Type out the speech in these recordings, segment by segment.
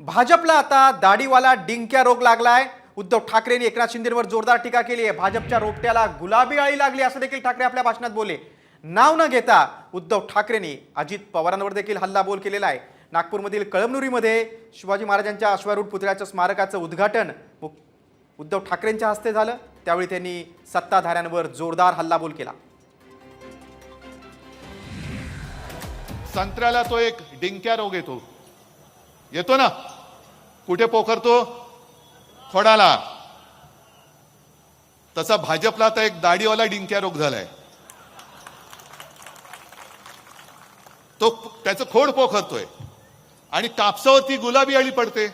भाजपला आता दाढीवाला डिंक्या रोग लागलाय. उद्धव ठाकरेंनी एकनाथ शिंदेवर जोरदार टीका केली आहे. भाजपच्या रोपट्याला गुलाबी आळी लागली असं देखील ठाकरे आपल्या भाषणात बोलले. नाव न घेता उद्धव ठाकरेंनी अजित पवारांवर देखील हल्लाबोल केलेला आहे. नागपूरमधील कळमनुरीमध्ये शिवाजी महाराजांच्या अश्वारूढ पुतळ्याच्या स्मारकाचं उद्घाटन उद्धव ठाकरेंच्या हस्ते झालं. त्यावेळी त्यांनी सत्ताधाऱ्यांवर जोरदार हल्लाबोल केला. संत्र्याला तो एक डिंक्या रोग येतो. येतो ना. कुठे पोखरतो? खोडाला. तसा भाजपला आता एक दाढीवाला डिंक्या रोग झालाय. तो त्याचं खोड पोखरतोय. आणि कापसावरती गुलाबी अळी पडते.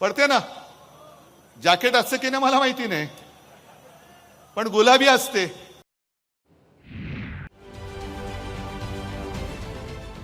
पडते ना. जॅकेट असतं की नाही मला माहिती नाही. पण गुलाबी असते.